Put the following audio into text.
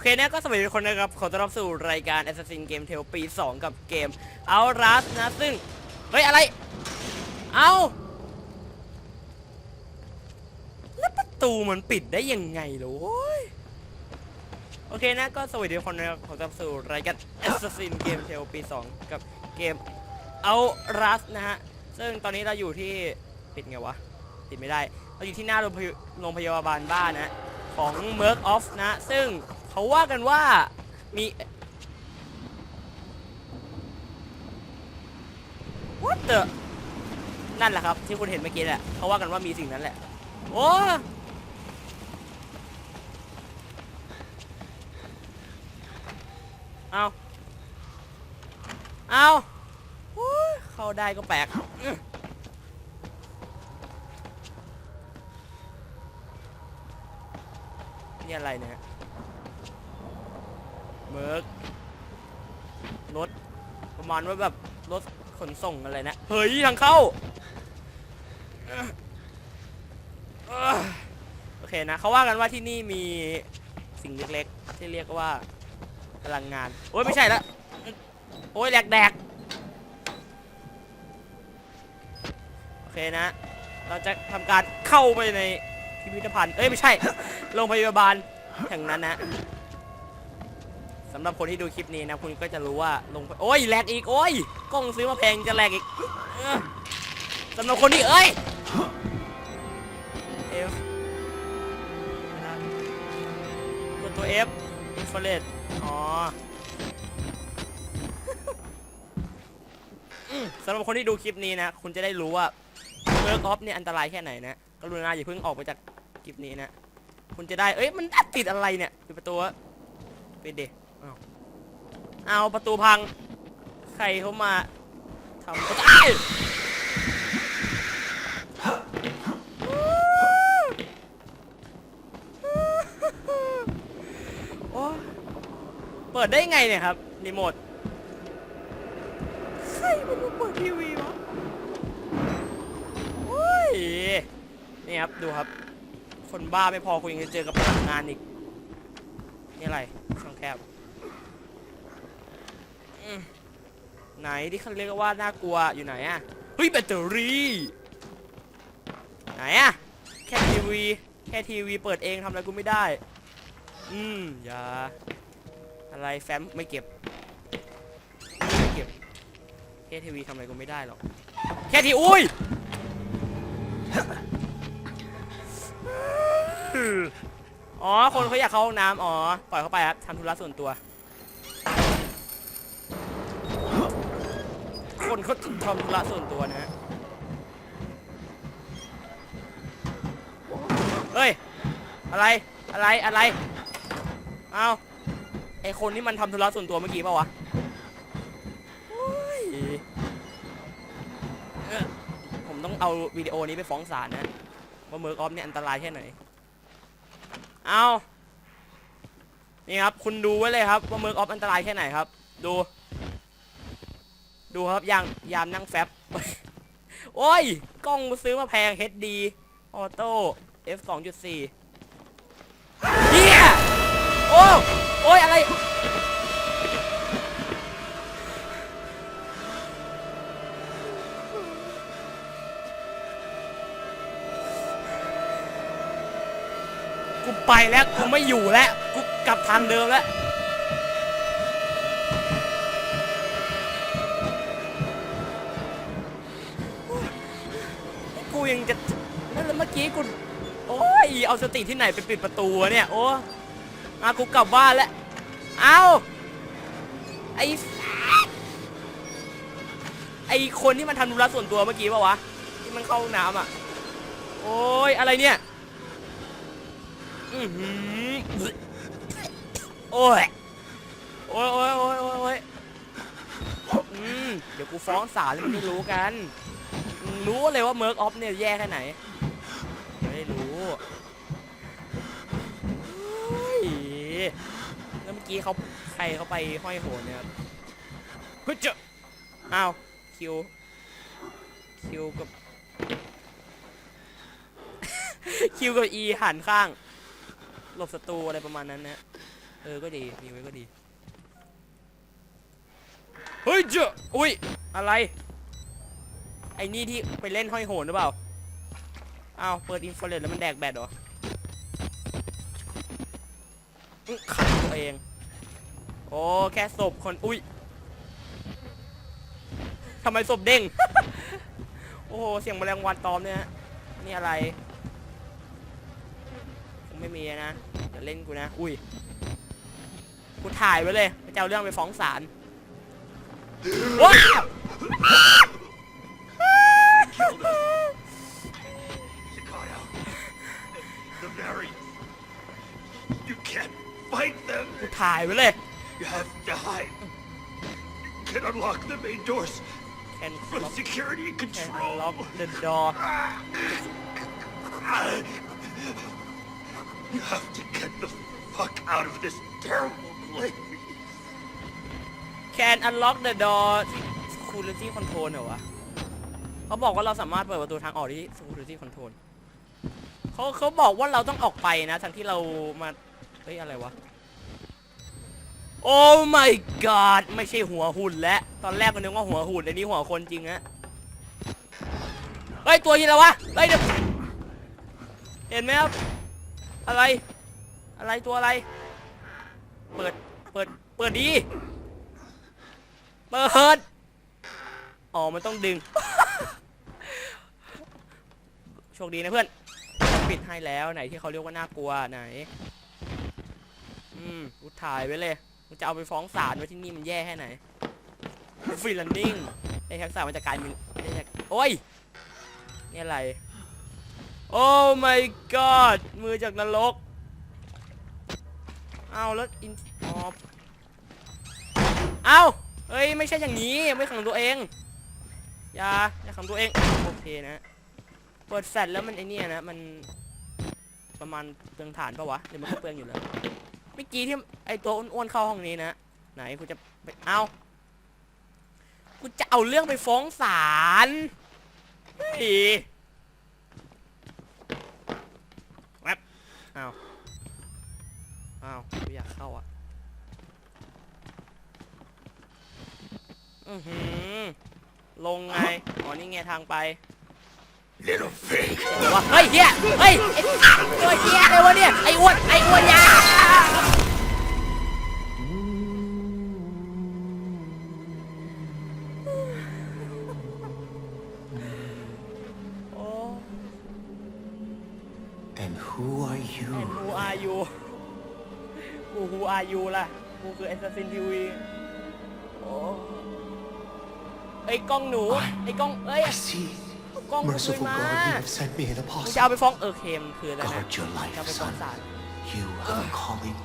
อเคนะก็สวัสดีทุกคนนะครับ ขอต้อนรับสู่รายการ Assassin Game Tale ปี 2 กับเกม Outlast นะ ซึ่ง เฮ้ย อะไร เอาแล้วประตูมันปิดได้ยังไงเหรอโว้ยโอเคนะก็สวัสดีทุกคนนะครับขอต้อนรับสู่รายการ Assassin Game Tale ปี 2 กับเกม Outlast นะฮะ ซึ่งตอนนี้เราอยู่ที่ปิดไงวะ ปิดไม่ได้ เราอยู่ที่หน้าโรงพยโรงพยาบาลบ้านนะ ของ Merc Off นะ ซึ่ง เขาว่ากันว่ามี What the นั่นแหละครับ ที่คุณเห็นเมื่อกี้แหละเขาว่ากันว่ามีสิ่งนั้นแหละ โอ้เอาเอาโอ้เข้าได้ก็แปลกนี่อะไรเนี่ย เบิร์กรถประมาณว่าแบบรถขนส่งอะไรนะ เฮ้ย ทางเข้า โอเคนะ เขาว่ากันว่าที่นี่มีสิ่งเล็กๆ ที่เรียกว่าพลังงาน โอ้ย ไม่ใช่ละ โอ้ยแหลกแดกโอเคนะ เราจะทำการเข้าไปในพิพิธภัณฑ์ เอ้ย ไม่ใช่ โรงพยาบาลแห่งนั้นนะ สำหรับคนที่ดูคลิปนี้นะคุณก็จะรู้ว่าลงไปโอ้ยแลกอีกโอ้ยกล้องซื้อมาแพงจะแลกอีกเออสำหรับคนที่เอ้ย F นะกดตัว F infrared อ๋ออืมสำหรับคนที่ดูคลิปนี้นะคุณจะได้รู้ว่าเบิร์กออฟเนี่ยอันตรายแค่ไหนนะกรุณาอย่าเพิ่งออกไปจากคลิปนี้นะ คุณจะได้ เอ้ย มันติดอะไรเนี่ยปิดประตูวะปิดดิ เอาประตูพัง ใครเขามาทำประตูอ้ายโอ้เปิดได้ไงเนี่ยครับรีโมทใครมันมาเปิดทีวีวะโอ้ยนี่ครับดูครับ คนบ้าไม่พอคุณยังจะเจอกับพลังงานอีก นี่อะไรช่องแคบ ไหนที่เขาเรียกว่าน่ากลัวอยู่ไหนอะเฮ้ยแบตเตอรี่ไหนอะแค่ทีวีแค่ทีวีเปิดเองทำอะไรกูไม่ได้ อืมอย่าอะไรแฟ้มไม่เก็บไม่เก็บแค่ทีวีทำอะไรกูไม่ได้หรอกแค่ทีอุ้ยอ๋อคนเขาอยากเข้าห้องน้ำอ๋อปล่อยเขาไปครับทำธุระส่วนตัว คนเขาทำธุระส่วนตัวนะฮะ เฮ้ย อะไร อะไร อะไร เอาไอคนที่มันทำธุระส่วนตัวเมื่อกี้ป่าวะโอ้ยเอ้อผมต้องเอาวิดีโอนี้ไปฟ้องศาลนะว่าเมิร์กออฟเนี่ยอันตรายแค่ไหน เอานี่ครับ คุณดูไว้เลยครับ ว่าเมิร์กออฟอันตรายแค่ไหนครับ ดู ดูครับยางยามนั่งแฟบโอ้ย กล้องซื้อมาแพง HD ออโต้ f 2.4เฮียโอ้โอ้ยอะไร กูไปแล้ว กูไม่อยู่แล้ว กูกลับทางเดิมแล้ว ยังจะนั่นแล้วเมื่อกี้กูโอ้ยเอาสติที่ไหนไปปิดประตูวะเนี่ยโอ้อากูกลับบ้านแล้วเอาไอ้ไอคนที่มันทำธุระส่วนตัวเมื่อกี้ปะวะที่มันเข้าห้องน้ำอะโอ้ยอะไรเนี่ยอือหือโอ้ยโอ้ยโอ้ยโอ้ยโอ้ยอืมเดี๋ยวกูฟ้องศาลเลยมันไม่รู้กัน มึงรู้เลยว่าเมิร์กออฟเนี่ยแย่แค่ไหน ไม่รู้เฮ้ยแล้วเมื่อกี้เขาใครเขาไปห้อยโหนเนี่ยเฮ้ยเจ้าอ้าวคิวคิวกับคิวกับ E หันข้าง หลบศัตรูอะไรประมาณนั้นนะเออก็ดีมีไว้ก็ดี เฮ้ยเจ้าอุ้ยอะไร ไอ้นี่ที่ไปเล่นห้อยโหนหรือเปล่าอ้าวเปิดอินฟราเรดแล้วมันแดกแบตเหรออื้อขัดตัวเอง โอ้แค่ศพคนอุ้ยทำไมศพเด้ง โอ้โห เสียงแมลงวันตอมเนี่ย นี่อะไรคงไม่มีนะจะเล่นกูนะ อุ้ย กูถ่ายไว้เลยจะเอาเรื่องไปฟ้องศาลว้า doors can from lock security and can control. lock the door You have to get the fuck out of this terrible place. can unlock the door ที่ security control เหรอวะเขาบอกว่าเราสามารถเปิดประตูทางออกที่ security control เขาเขาบอกว่าเราต้องออกไปนะทั้งที่เรามาเฮ้ยอะไรวะ โอ้ my god ไม่ใช่หัวหุ่นแล้วตอนแรกก็นึกว่าหัวหุ่นอันนี้หัวคนจริงฮะเฮ้ยตัวยี่อะไรวะเฮ้ยเดี๋ยวเห็นไหมครับอะไร อะไรตัวอะไร เปิดเปิดเปิดดีเปิดอ๋อมันต้องดึง โชคดีนะเพื่อนปิดให้แล้วไหนที่เขาเรียกว่าน่ากลัวไหน อืมกูถ่ายไว้เลย กูจะเอาไปฟ้องศาลว่าที่นี่มันแย่แค่ไหนฟรีแลนดิ้งไอ้ทักษะมันจะกลายเป็นโอ้ยนี่อะไร โอ้ my god มือจากนรก เอาแล้วอินออฟเอาเอ้ย ไม่ใช่อย่างนี้ ไม่ขังตัวเอง อย่า อย่าขังตัวเอง โอเคนะ เปิดแฟลชแล้วมันไอเนี่ยนะ มันประมาณเปลืองฐานปะวะเดี๋ยวมันก็เปลืองอยู่แล้ว มื่อกี้ที่ไอตัวอ้วนๆเข้าห้องนี้นะ ไหนกูจะไปเอากูจะเอาเรื่องไปฟ้องศาลเฮ้ยแวบเอาเอากูอยากเข้าอะ อือหือ ลงไง อ๋อ นี่ไงทางไป Little pig. เดี๋ยววะเฮ้ยเฮียเฮ้ยไอ้ตัวเฮียอะไรวะเนี่ย ไอ้อ้วน ไอ้อ้วนยา กู who are you ล่ะ กูคือ Assassin TV โอ้ไอ้กล้องหนู ไอ้กล้องเอ้ย I see. กล้องกูคืน Merciful มา God, you have sent me an กู apostle. จะเอาไปฟ้องเออเคมนคืออะไรนะ Guard your life, จะเอาไปฟ้อง son. ศาล You have a calling